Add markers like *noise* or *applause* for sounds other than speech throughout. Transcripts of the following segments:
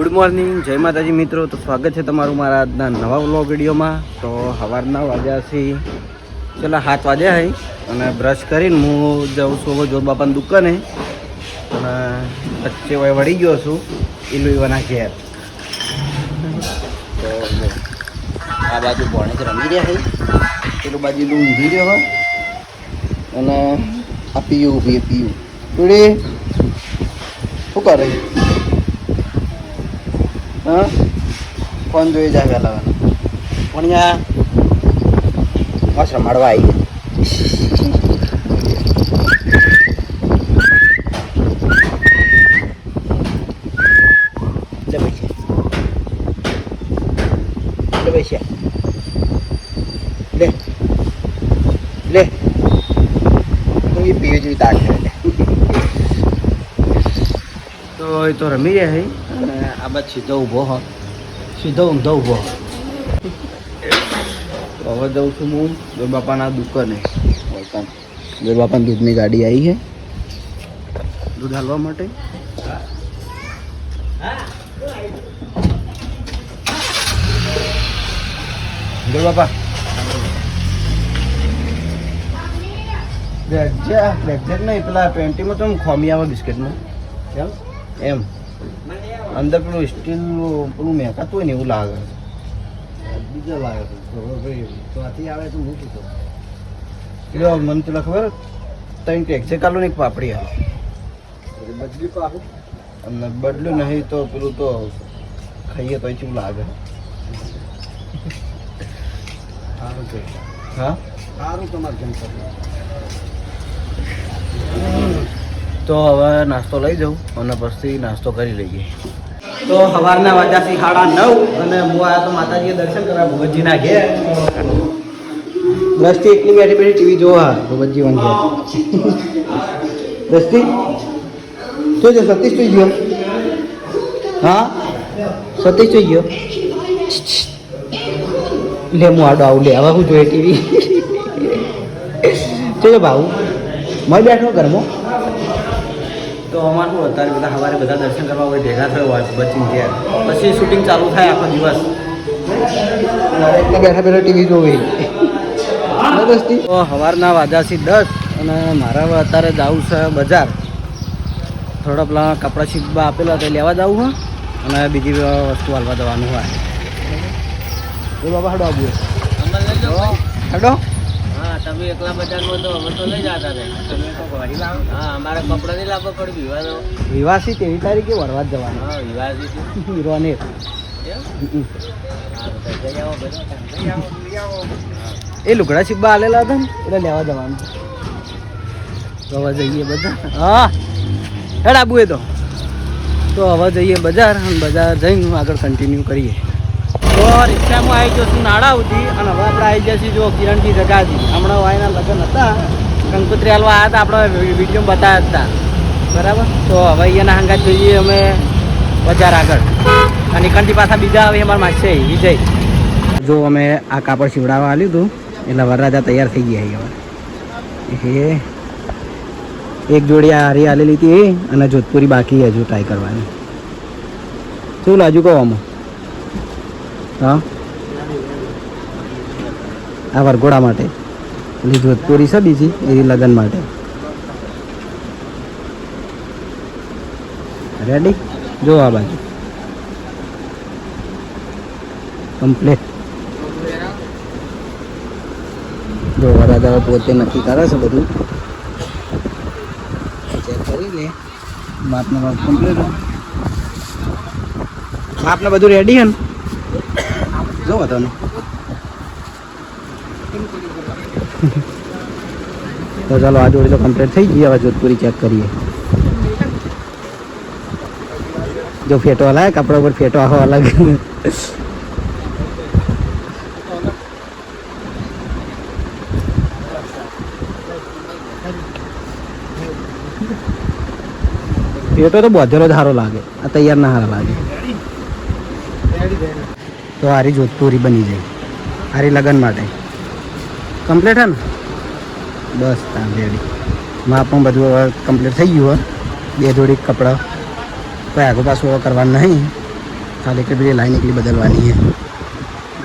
Good morning જય માતાજી મિત્રો. તો સ્વાગત છે તમારું મારા આજના નવા વ્લોગ વિડીયોમાં. તો સવારના વાગ્યાથી ચલા સાત વાગ્યા હઈ અને બ્રશ કરીને હું જાઉં છું જોત બાપાની દુકાને. અને વચ્ચે વય વળી ગયો છું ઇલુઈવાના ઘેર. તો આ બાજુ ભણે રમી રહ્યા હઈ. પેલું બાજુ ઊંઘી રહ્યો હોય અને આ પીયું ઊભી પીયું. શું કરે? હા? ફોન જોઈ જાય વહેલા પણ અહીંયા મસ્ત રમાડવા આવી પૈસા લે. લે. હું એ પીવી જેવી તાક તો એ તો રમી રહ્યા છે અને આ બાદ સીધો ઊભો હો. સીધો ઊંધો ઊભો. હવે જઉં છું હું જોઈ બાપાના દુકાને. વેલકમ જોઈ બાપાની દૂધની ગાડી આવી છે. દૂધ હાલવા માટે. જોર બાપા બ્રેકજેક બ્રેકજેક નહીં, પેલા ટ્વેન્ટીમાં તો ખોમી આવે બિસ્કિટમાં. એમ એમ. અંદર પેલું સ્ટીલ પેલું મેકાતું હોય ને એવું લાગે. બીજો લાગે ત્યાંથી આવે તો મૂકી તો કેવો મને પેલા ખબર ત્રણ ટેક્સે કાલો ને પાપડી આવે. બદલી પાપડી અને બદલ્યું નહીં તો પેલું તો ખાઈએ તો કેવું લાગે. સારું હા? સારું તમારે જેમ કરવું? તો હવે નાસ્તો લઈ જાઉં અને પછી નાસ્તો કરી લઈએ. તો સવારના વાજાથી સાડા નવ અને હું આવ્યા તો માતાજીએ દર્શન કરવા ભગવતજીના ઘેર. દ્રષ્ટિ એટલી બેઠી બેઠી ટીવી જોવા ભગવતજી વાંગે દ્રષ્ટિ? શું છે, સતીશ જોઈ ગયો? હા? સતીશ જોઈ ગયો? લે, હું આડો આવું, લે હવે હું જોઈએ ટીવી. ચલો ભાવું મળી બેઠો ઘરમાં. તો અમારે શું અત્યારે બધા સવારે બધા દર્શન કરવા હોય ભેગા થયો હોય બચિંગ ગયા પછી શૂટિંગ ચાલુ થાય આખો દિવસ. બેઠા બેઠા ટીવી જોવી. તો સવારના વાજાથી દસ અને મારા અત્યારે જવું છે બજાર. થોડા પેલા કપડાં શીખવા આપેલા તે લેવા જવું હોય અને બીજી વસ્તુ હાલવા જવાનું હોય. એ બાબા હડો આવું હાડો. હા તમે એકલા બજારમાં તો અમે તો લઈ જતા તમે તો ગાડી લાવો? હા અમારે કપડાં નહીં લાવવા પડે વિવાદો વિવાસી તેવી તારીખે વરવા જવાનું. હા વિવાસી હીરોને. એ લુગડા સિબ્બા આલેલા હતા ને એટલે લેવા જવાનું. હવે જઈએ બધા. હા. હેડ આબુ એ તો. તો હવે જઈએ બજાર બજાર જઈને આગળ કન્ટિન્યુ કરીએ. તો રિક્ષામાં આવી છું નાડા સુધી અને હવે આપણે આવી જઈશું જો કિરણજી જગાજી હમણાં વાયના લગ્ન હતા કંકુત્રી હાલવા આવ્યા હતા આપણે વીડિયો બતાવ્યા હતા બરાબર તો હવે અહીંયાના હંગાત જોઈએ અમે બજાર આગળ અને કંઠી પાછા બીજા આવે અમારા માસે વિજય જો અમે આ કાપડ સીવડાવવા આવ્યું હતું એટલે વરરાજા તૈયાર થઈ ગયા હવે એક જોડી આ હારી આલેલી હતી અને જોધપુરી બાકી હજુ ટ્રાય કરવાની શું લાજુ કહો આમાં હા? આ વરઘોડા માટે. પેલી પૂરી છે બીજી એ લગ્ન માટે. રેડી જો આ બાજુ. કમ્પ્લેટ જો વરાદાવા પોતે નક્કી કરે છે બધું. ચેક કરી લે. માપને માપ કમ્પ્લીટ માપને બધું રેડી હે ને? જો તને *laughs* તો ચાલો, આ જોડી તો કમ્પ્લીટ થઈ ગઈ, હવે જોધપુરી ચેક કરીએ. જો ફેટો અલગ કપડા ઉપર ફેટો આખો અલગ. ફેટો તો બધેલો જ સારો લાગે. આ તૈયાર ના સારા લાગે. તો હારી જોધપુરી બની જાય. હારી લગન માટે. કમ્પ્લીટ હે ને? બસ ત્યાં રેડી. પણ બધું હવે કમ્પ્લીટ થઈ ગયું હોય બે જોડી કપડાં. કોઈ આગળ પાછું હવે કરવાનું નહીં. ખાલી કે પેલી લાઈન એકલી બદલવાની છે.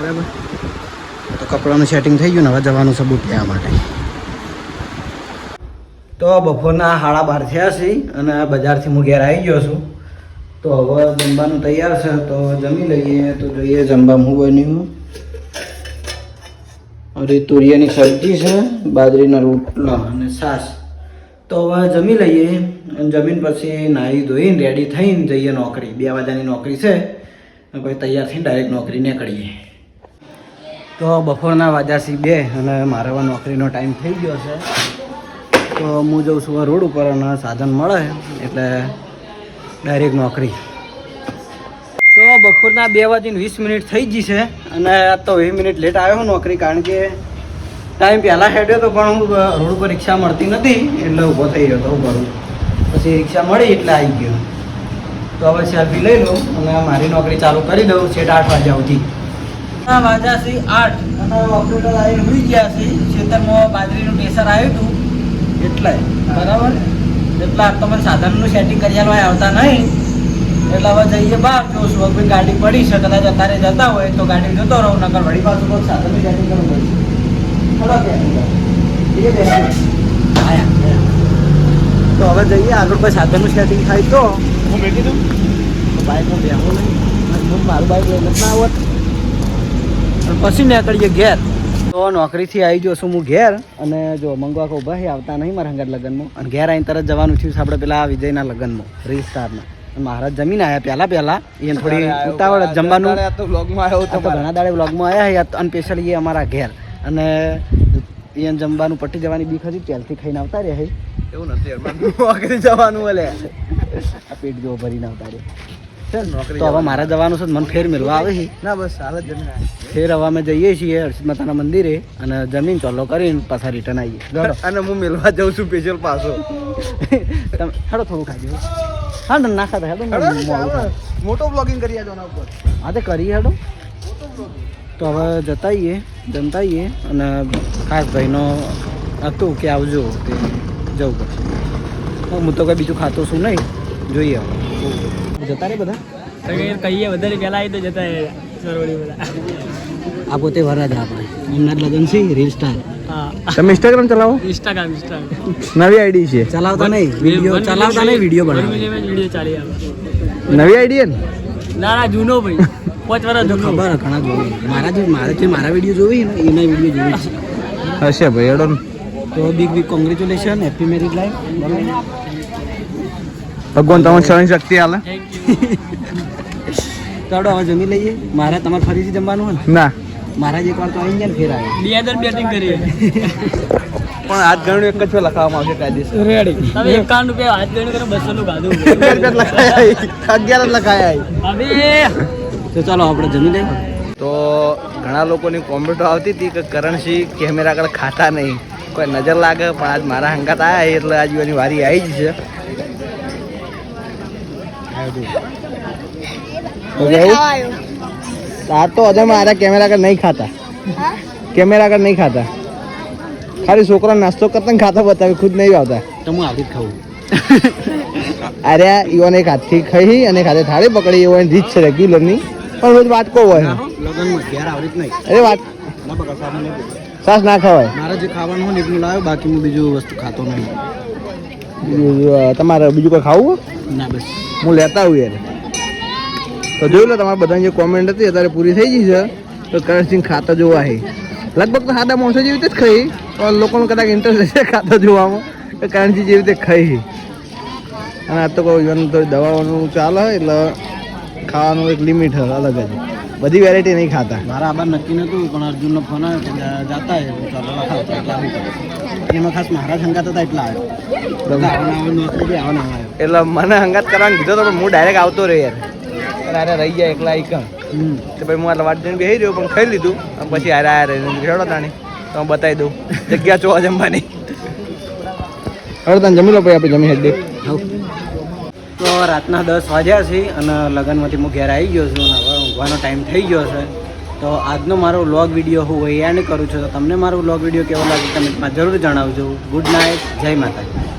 બરાબર? તો કપડાનું સેટિંગ થઈ ગયું ને, હવે જવાનું છે બુટ માટે. તો બપોરના સાડા બાર થયા છે અને બજારથી હું ઘેર આવી ગયો છું. તો હવે જમવાનું તૈયાર છે, તો જમી લઈએ. તો જોઈએ જમવામાં હું બન્યું. અરે, તુરિયાની સબ્જી છે, બાજરીના રોટલા અને છાશ. તો હવે જમી લઈએ અને જમીન પછી નાહી ધોઈને રેડી થઈને જઈએ નોકરી. બે વાગ્યાની નોકરી છે. પછી તૈયાર થઈને ડાયરેક્ટ નોકરી નીકળીએ. તો બપોરના છે બે અને મારે નોકરીનો ટાઈમ થઈ ગયો છે. તો હું જઉં છું રોડ ઉપર અને સાધન મળે, એટલે ડાયરેક્ટ નોકરી. તો બપોરના બે વાગીને વીસ મિનિટ થઈ ગઈ છે અને આ તો વીસ મિનિટ લેટ આવ્યો હું નોકરી કારણ કે ટાઈમ પહેલાં હેડ્યો તો પણ હું રોડ ઉપર રિક્ષા મળતી નથી એટલે ઊભો થઈ ગયો તો હું પછી રિક્ષા મળી એટલે આવી ગયો. તો હવે સેલ્ફી લઈ લઉં અને મારી નોકરી ચાલુ કરી દઉં છેટ આઠ વાગ્યા સુધી. આ વાગ્યા છે આઠ. અને ઓપરેટર આવી ગયા છે. ખેતરમાં બાજરીનું પ્રેશર આવ્યું હતું. એટલે. બરાબર. એટલે તમે સાધનનું સેટિંગ કરી આલવા આવતા નહીં. એટલે હવે જઈએ બહાર જો ભાઈ ગાડી પડી છે કદાચ અત્યારે જતા હોય તો ગાડી જતો રહું નકર વળી પાછું કોઈ સાધનનું સેટિંગ કરવું પડશે. તો હવે જઈએ આગળ કોઈ સાધનનું સેટિંગ થાય તો. હું બેઠી દઉં બાઇકમાં બેહું નહીં. હું મારું બાઇક લઈને ના આવત. પછી નીકળીએ ઘેર. તો નોકરીથી આવી ગયો છું હું ઘેર અને જો મંગવા કહું ભાઈ આવતા નહીં મારા હંગાત લગ્નમાં. અને ઘેર આવીને તરત જવાનું થયું છે આપણે પેલા વિજયના લગ્નમાં રીલ સ્ટારના. મહારાજ જમીન આવ્યા પહેલા પહેલા એને થોડી ઉતાવળ જમવાનું. તો આવ્યો તો ઘણા દાડે વ્લોગમાં આવ્યા અને સ્પેશિયલી એ અમારા ઘેર. અને એને જમવાનું પટી જવાની બીક હતી પહેલથી ખાઈને આવતા રહ્યા છે. એવું નથી જવાનું આ પેટ જેવો ભરીને આવતા નોકરી તો હવે મારે જવાનું છે તો મને ફેર મેળવા આવે છે. ના બસ હાલ જ જમીન ફેર હવે અમે જઈએ છીએ હર્ષિત માતાના મંદિરે અને જમીન ચોલો કરીને પાછા રિટર્ન આવીએ. અને હું મેળવા જાઉં છું સ્પેશિયલ પાછો. તમે હેડો થોડું ખાજો હા ને ના ખાતા હેડો મોટો બ્લોગિંગ કરી આજો ઉપર. હા તે કરીએ હેડો. તો હવે જતા આવીએ જમતા આવીએ અને ખાસ ભાઈનો હતું કે આવજો તે જવું પડશે. હું તો કંઈ બીજું ખાતો છું નહીં. જોઈએ હવે. જતા રે બધા? કહીએ વધારે પહેલા આવી તો જતા સરવડી બધા. આ પોતે વરરાજ આપણે. એમના લગ્ન છે રીલ સ્ટાર તમે ઇન્સ્ટાગ્રામ ચલાવો? ઇન્સ્ટાગ્રામ ઇન્સ્ટાગ્રામ નવી આઈડી છે. ચલાવતા નહીં વીડિયો ચલાવતા નહીં વીડિયો બનાવે. વિડિયો ચાલી આવે. નવી આઈડી ને? ના ના જૂનો ભાઈ. પાંચ વર્ષ જૂનો. ખબર ઘણા જોવે. મારા જે મારા જે મારા વીડિયો જોવી ને એના વીડિયો જોવી છે. હશે ભાઈ એડો તો big big congratulation happy marriage life ભગવાન તમને સહન શક્તિ આલે. થેન્ક યુ ચાલો હવે જમી લઈએ. મારે તમારે ફરીથી જમવાનું હોય ના? મારા જ એકવાર તો આવી ગયા ને ફેર આવે બે બેટિંગ કરીએ પણ આજ ગણું એક જ લખાવવામાં આવશે કાયદેસર. રેડી તમે એકાવન રૂપિયા હાથ ગણું કરો બસો નું ગાધું. અગિયાર જ લખાયા હવે. તો ચાલો આપણે જમી લઈએ. તો ઘણા લોકોની કોમેન્ટો આવતી હતી કે કરણસિંહ કેમેરા આગળ ખાતા નહીં. કોઈ નજર લાગે પણ આજ મારા હંગાત આવ્યા એટલે આજ એની વારી આવી જ છે? આ તો હજુ મારા કેમેરા આગળ નહીં ખાતા. કેમેરા આગળ નહીં ખાતા. ખાલી છોકરા નાસ્તો કરતા ખાતા બતાવે ખુદ નહીં આવતા. તો હું આવી ખાવું અરે ઈવન એક હાથથી ખાઈ અને ખાતે થાળી પકડી એવો એની રીત છે રેગ્યુલરની પણ રોજ કહો હોય. લગ્નમાં ઘેર આવી નહીં. અરે વાત ના બકા સાહેબ સાસ ના ખવાય. મારે જે ખાવાનું હોય એટલું લાવ્યો બાકી હું બીજું વસ્તુ ખાતો નહીં. તમારે બીજું કોઈ ખાવું ના બસ. હું લેતા આવું યાર. તો જોયું લો, તમારા બધાની જે કોમેન્ટ હતી, અત્યારે પૂરી થઈ ગઈ છે. તો કરણસિંહ ખાતા જોવા છે લગભગ તો સાદા માણસો જેવી રીતે જ ખાઈ. પણ લોકોને કદાચ ઇન્ટરેસ્ટ હશે ખાતા જોવામાં. તો કરણસિંહ જેવી રીતે ખાઈ અને આ તો કોઈ ઇવન થોડી દવાઓનું ચાલે એટલે ખાવાનું એક લિમિટ હોય અલગ જ. બધી વેરાયટી નહીં ખાતા. મારા આભાર નક્કી નહોતું પણ અર્જુનનો ફોન આવ્યો જાતા એટલે એમાં ખાસ મારા હતા આવ્યો. મને હંગાત કરવાનું કીધો તો પણ હું ડાયરેક્ટ આવતો રહ્યો યાર. અરે રહી જાય એકલા એક તો ભાઈ હું આટલા વાટ જઈને બેસી રહ્યો પણ ખાઈ લીધું. પછી આરે હારે રેડો તાણી. તો હું બતાવી દઉં જગ્યા જોવા જમવાની. હવે તને જમી લો ભાઈ આપણે જમી હેડે. તો રાતના દસ વાગ્યા છે અને લગ્નમાંથી હું ઘેર આવી ગયો છું અને હવે ઊંઘવાનો ટાઈમ થઈ ગયો છે. તો આજનો મારો વ્લોગ વીડિયો હું એન્ડ કરું છું. તો તમને મારો વ્લોગ વીડિયો કેવો લાગે તમે જરૂર જણાવજો. ગુડ નાઇટ જય માતાજી.